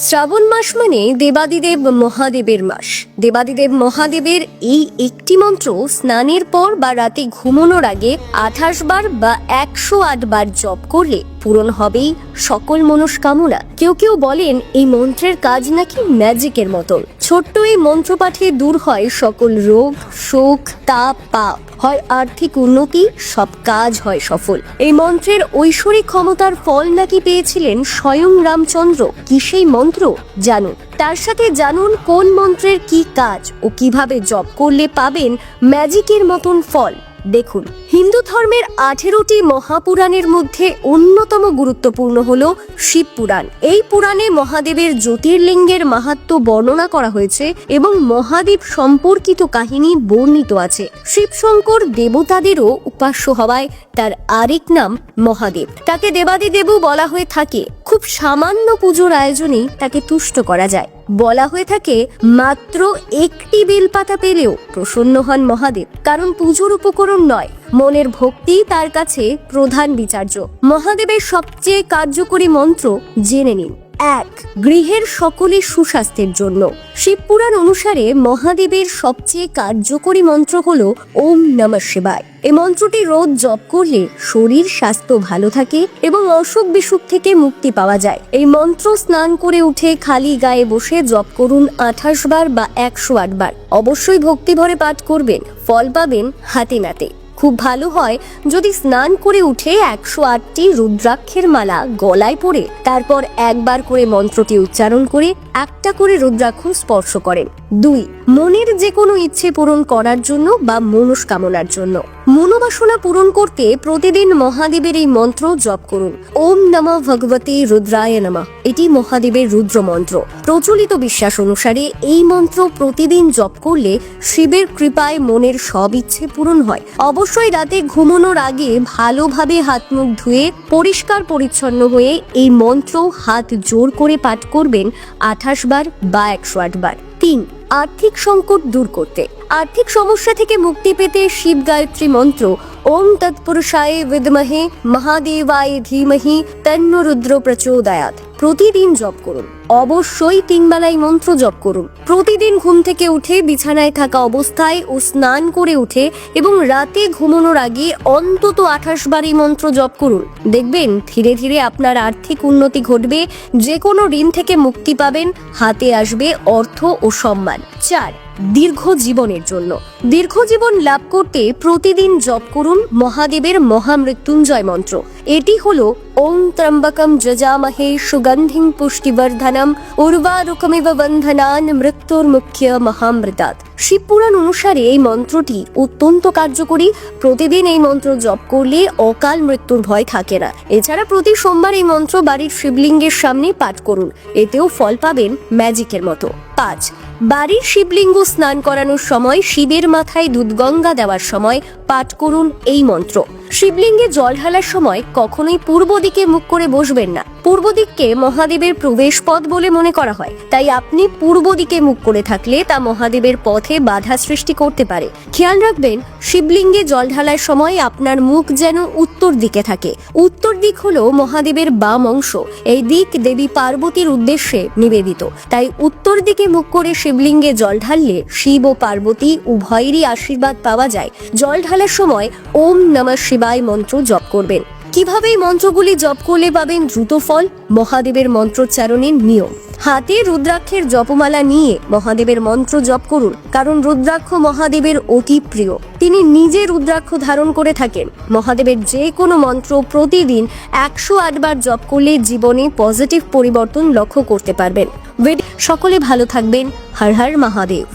শ্রাবণ মাস মানে দেবাদিদেব মহাদেবের মাস। দেবাদিদেব মহাদেবের এই একটি মন্ত্র স্নানের পর বা রাতে ঘুমানোর আগে আঠাশ বার বা একশো আট বার জপ করলে পূরণ হবেই সকল মনস্কামনা। কেউ কেউ বলেন, এই মন্ত্রের কাজ নাকি ম্যাজিকের মতন ছোট্ট এই মন্ত্র পাঠে দূর হয় সকল রোগ, শোক, তাপ, পাপ। হয় আর্থিক উন্নতি, সব কাজ হয় সফল। এই মন্ত্রের ঐশ্বরিক ক্ষমতার ফল নাকি পেয়েছিলেন স্বয়ং রামচন্দ্র? কি সেই মন্ত্র? জানুন। তার সাথে জানুন কোন মন্ত্রের কি কাজ ও কীভাবে জপ করলে পাবেন ম্যাজিকের মতন ফল। দেখুন, হিন্দু ধর্মের আঠেরোটি মহাপুরাণের মধ্যে অন্যতম গুরুত্বপূর্ণ হল শিব পুরাণ। এই পুরাণে মহাদেবের জ্যোতির্লিঙ্গের মাহাত্ম্য বর্ণনা করা হয়েছে এবং মহাদেব সম্পর্কিত কাহিনী বর্ণিত আছে। শিবশঙ্কর দেবতাদেরও উপাস্য হওয়ায় তার আরেক নাম মহাদেব। তাকে দেবাদিদেবও বলা হয়ে থাকে। খুব সামান্য পুজোর আয়োজনেই তাকে তুষ্ট করা যায়। বলা হয়ে থাকে, মাত্র একটি বেলপাতা পেলেও প্রসন্ন হন মহাদেব, কারণ পুজোর উপকরণ নয়, মনের ভক্তি তার কাছে প্রধান বিচার্য। মহাদেবের সবচেয়ে কার্যকরী মন্ত্র জেনে নিন। এক, গৃহের সকলে সুস্বাস্থ্যের জন্য। শিবপুরাণ অনুসারে মহাদেবের সবচেয়ে কার্যকরী মন্ত্র হল ওম নমঃ শিবায়। এই মন্ত্রটি রোজ জপ করলে শরীর, স্বাস্থ্য ভালো থাকে এবং অসুখ বিসুখ থেকে মুক্তি পাওয়া যায়। এই মন্ত্র স্নান করে উঠে খালি গায়ে বসে জপ করুন আঠাশ বার বা একশো আট বার। অবশ্যই ভক্তিভরে পাঠ করবেন, ফল পাবেন হাতে নাতে। খুব ভালো হয় যদি স্নান করে উঠে একশো আটটি রুদ্রাক্ষের মালা গলায় পরে তারপর একবার করে মন্ত্রটি উচ্চারণ করে একটা করে রুদ্রাক্ষ স্পর্শ করেন দুই, মনের যে কোনো ইচ্ছে পূরণ করার জন্য বা মনস্কামনার জন্য। মনোবাসনা পূরণ করতে প্রতিদিন মহাদেবের এই মন্ত্র জপ করুন। ওম নমঃ ভগবতী রুদ্রায় নমঃ। এটি মহাদেবের রুদ্র মন্ত্র। প্রচলিত বিশ্বাস অনুসারে এই মন্ত্র প্রতিদিন জপ করলে শিবের কৃপায় মনের সব ইচ্ছে পূরণ হয়। অবশ্যই রাতে ঘুমানোর আগে ভালোভাবে হাত মুখ ধুয়ে পরিষ্কার পরিচ্ছন্ন হয়ে এই মন্ত্র হাত জোর করে পাঠ করবেন আঠাশ বার বা একশো আট বার। তিন, আর্থিক সংকট দূর করতে। আর্থিক সমস্যা থেকে মুক্তি পেতে শিব গায়ত্রী মন্ত্র, ওম তৎপুরুষায় বিদমহে, মহাদেবায় ধীমহি তন্ন রুদ্র প্রচোদয়াত। প্রতিদিন জপ করুন। অবশ্যই তিন বেলায় মন্ত্র জপ করুন। প্রতিদিন ঘুম থেকে উঠে বিছানায় থাকা অবস্থায় ও স্নান করে উঠে এবং রাতে ঘুমানোর আগে অন্তত আঠাশ বার এই মন্ত্র জপ করুন। দেখবেন ধীরে ধীরে আপনার আর্থিক উন্নতি ঘটবে, যে কোনো ঋণ থেকে মুক্তি পাবেন, হাতে আসবে অর্থ ও সম্মান। চার দীর্ঘ জীবনের জন্য। দীর্ঘ জীবন লাভ করতে প্রতিদিন জপ করুন মহাদেবের মহামৃত্যুঞ্জয় মন্ত্র। এটি হল, ওম ত্রম্বকম যজামহে সুগন্ধিং পুষ্টিবর্ধনম উর্বারুকমিব বন্ধনান মৃত্যুর মুখ্য মহামৃতাৎ শিবপুরাণ অনুসারে এই মন্ত্রটি অত্যন্ত কার্যকরী। প্রতিদিন এই মন্ত্র জপ করলে অকাল মৃত্যুর ভয় থাকে না। এছাড়া প্রতি সোমবার এই মন্ত্র বাড়ির শিবলিঙ্গের সামনে পাঠ করুন। এতেও ফল পাবেন ম্যাজিকের মতো। পাঁচ বাড়ির শিবলিঙ্গ স্নান করানোর সময় শিবের মাথায় দুধগঙ্গা দেওয়ার সময় পাঠ করুন এই মন্ত্র। শিবলিঙ্গে জল ঢালার সময় কখনোই পূর্ব দিকে মুখ করে বসবেন না। পূর্ব দিককে মহাদেবের প্রবেশ পথ বলে মনে করা হয়। তাই আপনি পূর্ব দিকে মুখ করে থাকলে তা মহাদেবের পথে বাধা সৃষ্টি করতে পারে। খেয়াল রাখবেন, শিবলিঙ্গে জল ঢালার সময় আপনার মুখ যেন উত্তর দিকে থাকে। উত্তর দিক হলো মহাদেবের বাম অংশ। এই দিক দেবী পার্বতীর উদ্দেশ্যে নিবেদিত। তাই উত্তর দিকে মুখ করে শিবলিঙ্গে জল ঢাললে শিব ও পার্বতী উভয়েরই আশীর্বাদ পাওয়া যায়। জল ঢালার সময় ওম নমঃ শিবায় মন্ত্র জপ করবেন। কীভাবে মন্ত্রগুলি জপ করলে পাবেন দ্রুত ফল? মহাদেবের মন্ত্রোচ্চারণের নিয়ম। হাতে রুদ্রাক্ষের জপমালা নিয়ে মহাদেবের মন্ত্র জপ করুন, কারণ রুদ্রাক্ষ মহাদেবের অতি প্রিয়। তিনি নিজে রুদ্রাক্ষ ধারণ করে থাকেন। মহাদেবের যে কোনো মন্ত্র প্রতিদিন একশো আটবার জপ করলে জীবনে পজিটিভ পরিবর্তন লক্ষ্য করতে পারবেন। সকলে ভালো থাকবেন। হর হর মহাদেব।